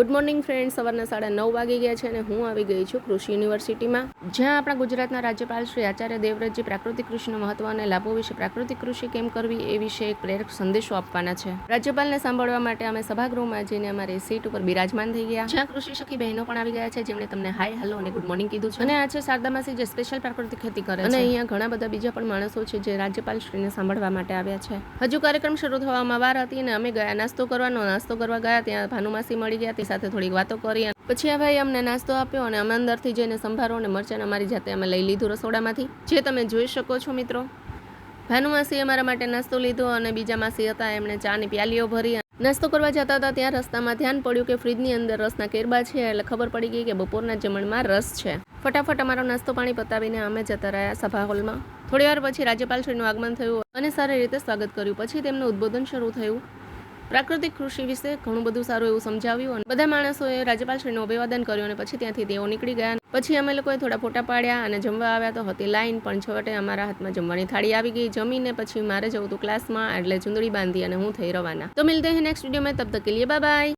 Good morning friend સવારના સાડા નવ વાગી ગયા છે અને હું આવી ગઈ છું કૃષિ યુનિવર્સિટીમાં. જ્યાં આપણા ગુજરાતના રાજ્યપાલ શ્રી આચાર્ય દેવવ્રતજી પ્રાકૃતિક કૃષિના મહત્વ અને લાભો વિશે પ્રાકૃતિક કૃષિ કેમ કરવી એ વિશે એક પ્રેરક સંદેશો આપવાના છે. રાજ્યપાલને સાંભળવા માટે અમે સભાગૃહમાં જઈને અમારી સીટ ઉપર બિરાજમાન થઈ ગયા. જ્યાં કૃષિ સખી બહેનો પણ આવી ગયા છે જેમણે તમને હાય હેલો અને ગુડ મોર્નિંગ કીધું છે. અને આ છે શારદામાસી જે સ્પેશિયલ પ્રાકૃતિક ખેતી કરે અને અહીંયા ઘણા બધા બીજા પણ માણસો છે જે રાજ્યપાલ શ્રીને સાંભળવા માટે આવ્યા છે. હજુ કાર્યક્રમ શરૂ થવામાં વાર હતી અને અમે ગયા નાસ્તો કરવાનો નાસ્તો કરવા ગયા ત્યાં ભાનુમાસી મળી ગયા સાથે થોડીક વાતો કરી અને પછી આ ભાઈ અમને નાસ્તો આપ્યો અને અમે અંદરથી જઈને સંભારો અને મરચાં અમારી જાતે અમે લઈ લીધું રસોડામાંથી. જે તમે જોઈ શકો છો મિત્રો. ભાનુમાસી અમારા માટે નાસ્તો લીધો અને બીજા માસી હતા, એમણે ચાની પ્યાલીઓ ભરી નાસ્તો કરવા જતા હતા ત્યાં રસ્તામાં ધ્યાન પડ્યું કે ફ્રીજની અંદર રસના કેરબા છે એટલે ખબર પડી ગઈ કે બપોરના જમણમાં રસ છે. ફટાફટ અમારો નાસ્તો પાણી પતાવીને અમે જતા રહ્યા સભા હોલમાં. થોડી વાર પછી રાજ્યપાલશ્રીનું આગમન થયું અને સારી રીતે સ્વાગત કર્યું. પછી તેમનું ઉદ્બોધન શરૂ થયું. પ્રાકૃતિક કૃષિ વિશે ઘણું બધું સારું એવું સમજાવ્યું અને બધા માણસોએ રાજ્યપાલશ્રીનું અભિવાદન કર્યું અને પછી ત્યાંથી તેઓ નીકળી ગયા. પછી અમે લોકોએ થોડા ફોટા પાડ્યા અને જમવા આવ્યા તો હતી લાઈન, પણ છવટે અમારા હાથમાં જમવાની થાળી આવી ગઈ. જમીને પછી મારે જવું હતું ક્લાસમાં એટલે ચુંદડી બાંધી અને હું થઈ રવાના. તો મિલતે હે નેક્સ્ટ વીડિયો મેં, તબ તક લીએ બાય.